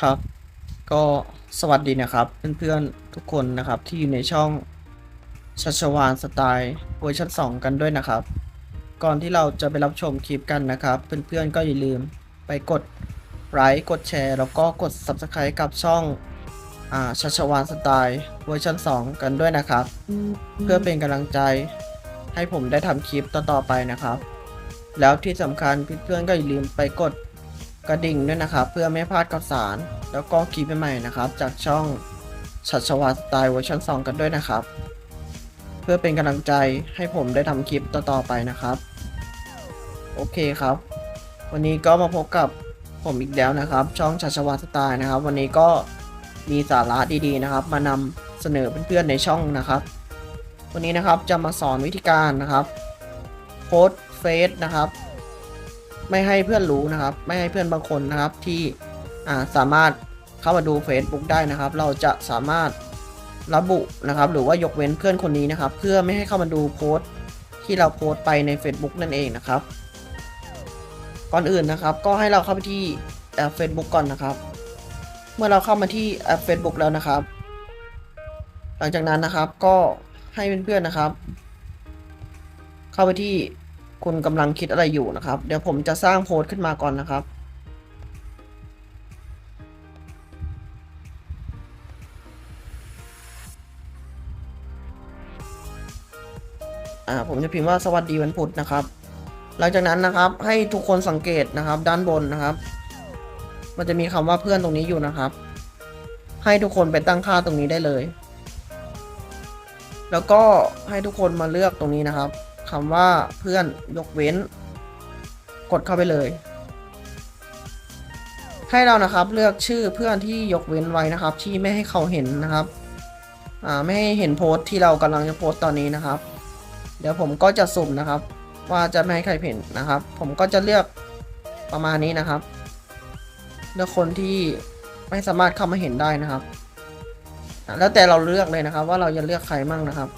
ครับ ก็สวัสดีนะครับเพื่อนๆทุกคนนะครับที่อยู่ในช่องชัชวานสไตล์เวอร์ชัน2 กันด้วยนะครับ ก่อนที่เราจะไปรับชมคลิปกันนะครับ เพื่อนๆก็อย่าลืมไปกดไลค์กดแชร์ แล้วก็กด Subscribe กับช่องอ่าชัชวานสไตล์เวอร์ชัน2 กันด้วยนะครับ เพื่อเป็นกำลังใจให้ผมได้ทำคลิปต่อๆไปนะครับ แล้วที่สำคัญเพื่อนๆก็อย่าลืมไปกด กระดิ่งด้วยนะครับ เพื่อไม่พลาดข่าวสาร แล้วก็คลิปใหม่ๆนะครับ จากช่องชัชวาสไตล์เวอร์ชัน2 กันด้วยนะครับ เพื่อเป็นกำลังใจให้ผมได้ทำคลิปต่อๆไปนะครับ โอเคครับ วันนี้ก็มาพบกับผมอีกแล้วนะครับ ช่องชัชวาสไตล์นะครับ วันนี้ก็มีสาระดีๆนะครับ มานำเสนอเพื่อนๆในช่องนะครับ วันนี้นะครับจะมาสอนวิธีการนะครับโพสเฟซนะครับ ไม่ให้เพื่อนรู้นะครับ ไม่ให้เพื่อนบางคนนะครับที่สามารถเข้ามาดู Facebook ได้นะครับ เราจะสามารถระบุนะครับ หรือว่ายกเว้นเพื่อนคนนี้นะครับ เพื่อไม่ให้เข้ามาดูโพสต์ที่เราโพสต์ไปใน Facebook นั่นเองนะครับ ก่อนอื่นนะครับ ก็ให้เราเข้าไปที่แอป Facebook ก่อนนะครับ เมื่อเราเข้ามาที่แอป Facebook แล้วนะครับ หลังจากนั้นนะครับก็ให้เพื่อนๆนะครับ เข้าไปที่ คุณกำลังคิดอะไรอยู่นะครับ เดี๋ยวผมจะสร้างโพสต์ขึ้นมาก่อนนะครับ อ่า ผมจะพิมพ์ว่าสวัสดีวันพุธนะครับ หลังจากนั้นนะครับ ให้ทุกคนสังเกตนะครับ ด้านบนนะครับ มันจะมีคำว่าเพื่อนตรงนี้อยู่นะครับ ให้ทุกคนไปตั้งค่าตรงนี้ได้เลย แล้วก็ให้ทุกคนมาเลือกตรงนี้นะครับ คำว่าเพื่อนยกเว้น กดเข้าไปเลย ให้เรานะครับเลือกชื่อเพื่อนที่ยกเว้นไว้นะครับ ที่ไม่ให้เขาเห็นนะครับอ่าไม่ให้เห็นโพสต์ที่เรากำลังจะโพสต์ตอนนี้นะครับ เดี๋ยวผมก็จะสุ่มนะครับ ว่าจะไม่ให้ใครเห็นนะครับ ผมก็จะเลือกประมาณนี้นะครับเลือกคนที่ไม่สามารถเข้ามาเห็นได้นะครับ แล้วแต่เราเลือกเลยนะครับ ว่าเราจะเลือกใครมั่งนะครับ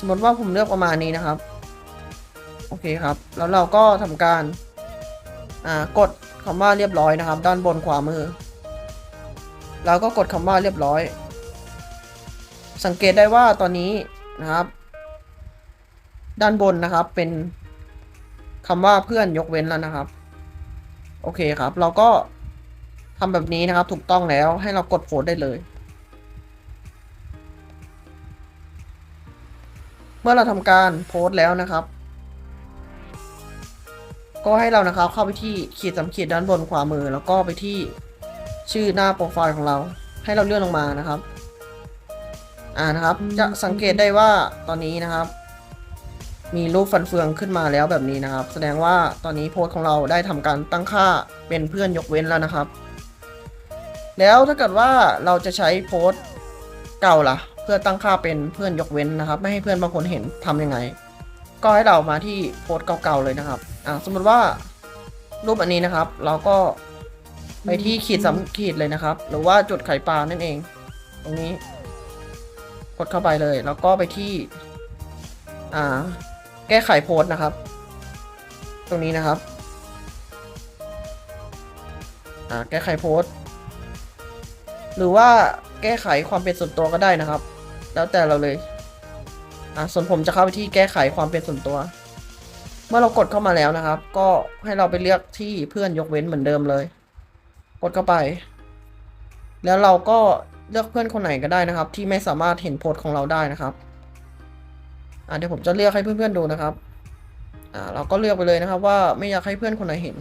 สมมติว่าผมเลือกประมาณนี้นะครับ โอเคครับ แล้วเราก็ทำการกดคำว่าเรียบร้อยนะครับ ด้านบนขวามือ เราก็กดคำว่าเรียบร้อย สังเกตได้ว่าตอนนี้นะครับ ด้านบนนะครับเป็นคำว่าเพื่อนยกเว้นแล้วนะครับ โอเคครับ เราก็ทำแบบนี้นะครับถูกต้องแล้วให้เรากดโพสต์ได้เลย มื่อเราทำการโพสต์แล้วนะครับ ก็ให้เรานะครับเข้าไปที่ขีดสามขีดด้านบนขวามือ แล้วก็ไปที่ชื่อหน้าโปรไฟล์ของเรา ให้เราเลื่อนลงมานะครับ อ่านะครับ จะสังเกตได้ว่าตอนนี้นะครับ มีรูปฟันเฟืองขึ้นมาแล้วแบบนี้นะครับ แสดงว่าตอนนี้โพสต์ของเราได้ทำการตั้งค่าเป็นเพื่อนยกเว้นแล้วนะครับ แล้วถ้าเกิดว่าเราจะใช้โพสต์เก่าล่ะ เพื่อตั้งค่าเป็นเพื่อนยกเว้นนะครับ ไม่ให้เพื่อนบางคนเห็นทำยังไง ก็ให้เรามาที่โพสต์เก่าๆเลยนะครับอ่าสมมติว่ารูปอันนี้นะครับ เราก็ไปที่ขีดสามขีดเลยนะครับ หรือว่าจุดไข่ปลานั่นเอง ตรงนี้ กดเข้าไปเลย แล้วก็ไปที่ อ่า แก้ไขโพสต์นะครับ ตรงนี้นะครับ อ่า แก้ไขโพสต์ หรือว่าแก้ไขความเป็นส่วนตัวก็ได้นะครับ แล้วแต่เราเลยอ่าส่วนผมจะเข้าไปที่แก้ไขความเป็นส่วนตัว เมื่อเรากดเข้ามาแล้วนะครับ ก็ให้เราไปเลือกที่เพื่อนยกเว้นเหมือนเดิมเลย กดเข้าไป แล้วเราก็เลือกเพื่อนคนไหนก็ได้นะครับ ที่ไม่สามารถเห็นโพสของเราได้นะครับอ่าเดี๋ยวผมจะเลือกให้เพื่อนๆดูนะครับอ่าเราก็เลือกไปเลยนะครับ ว่าไม่อยากให้เพื่อนคนไหนเห็น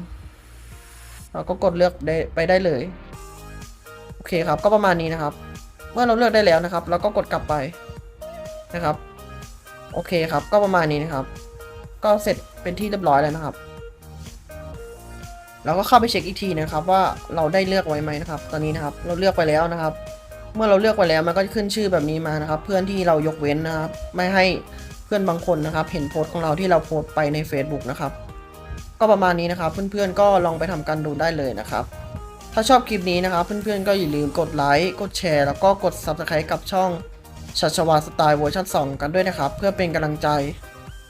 เราก็กดเลือกได้ไปได้เลย โอเคครับก็ประมาณนี้นะครับ เมื่อเราเลือกได้แล้วนะครับ เราก็กดกลับไปนะครับ โอเคครับ ก็ประมาณนี้นะครับ ก็เสร็จเป็นที่เรียบร้อยแล้วนะครับ เราก็เข้าไปเช็คอีกทีนะครับ ว่าเราได้เลือกไว้ไหมนะครับ ตอนนี้นะครับ เราเลือกไปแล้วนะครับ เมื่อเราเลือกไปแล้วมันก็ขึ้นชื่อแบบนี้มานะครับ เพื่อนที่เรายกเว้นนะครับ ไม่ให้เพื่อนบางคนนะครับ เห็นโพสต์ของเราที่เราโพสต์ไปใน Facebook นะครับ ก็ประมาณนี้นะครับ เพื่อนๆก็ลองไปทำกันดูได้เลยนะครับ ถ้าชอบคลิปนี้นะครับ เพื่อนๆก็อย่าลืมกดไลค์ กดแชร์ แล้วก็กด Subscribe กับช่องชัชวาสไตล์เวอร์ชัน2 กันด้วยนะครับ เพื่อเป็นกำลังใจ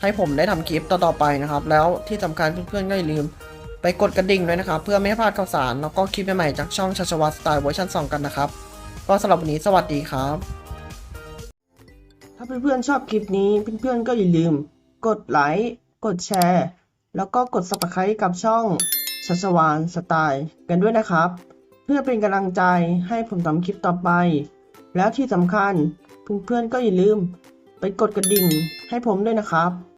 ให้ผมได้ทำคลิปต่อๆไปนะครับ แล้วที่สำคัญเพื่อนๆก็อย่าลืมไปกดกระดิ่งด้วยนะครับ เพื่อไม่ให้พลาดข่าวสาร แล้วก็คลิปใหม่ๆจากช่องชัชวาสไตล์เวอร์ชัน2 กันนะครับ ก็สำหรับวันนี้สวัสดีครับ ถ้าเพื่อนๆชอบคลิปนี้เพื่อนๆก็อย่าลืม กดไลค์ กดแชร์ แล้วก็กด subscribe กับช่อง ชัชวานสไตล์กันด้วยนะครับ เพื่อเป็นกำลังใจให้ผมทำคลิปต่อไป แล้วที่สำคัญเพื่อนๆก็อย่าลืมไปกดกระดิ่งให้ผมด้วยนะครับ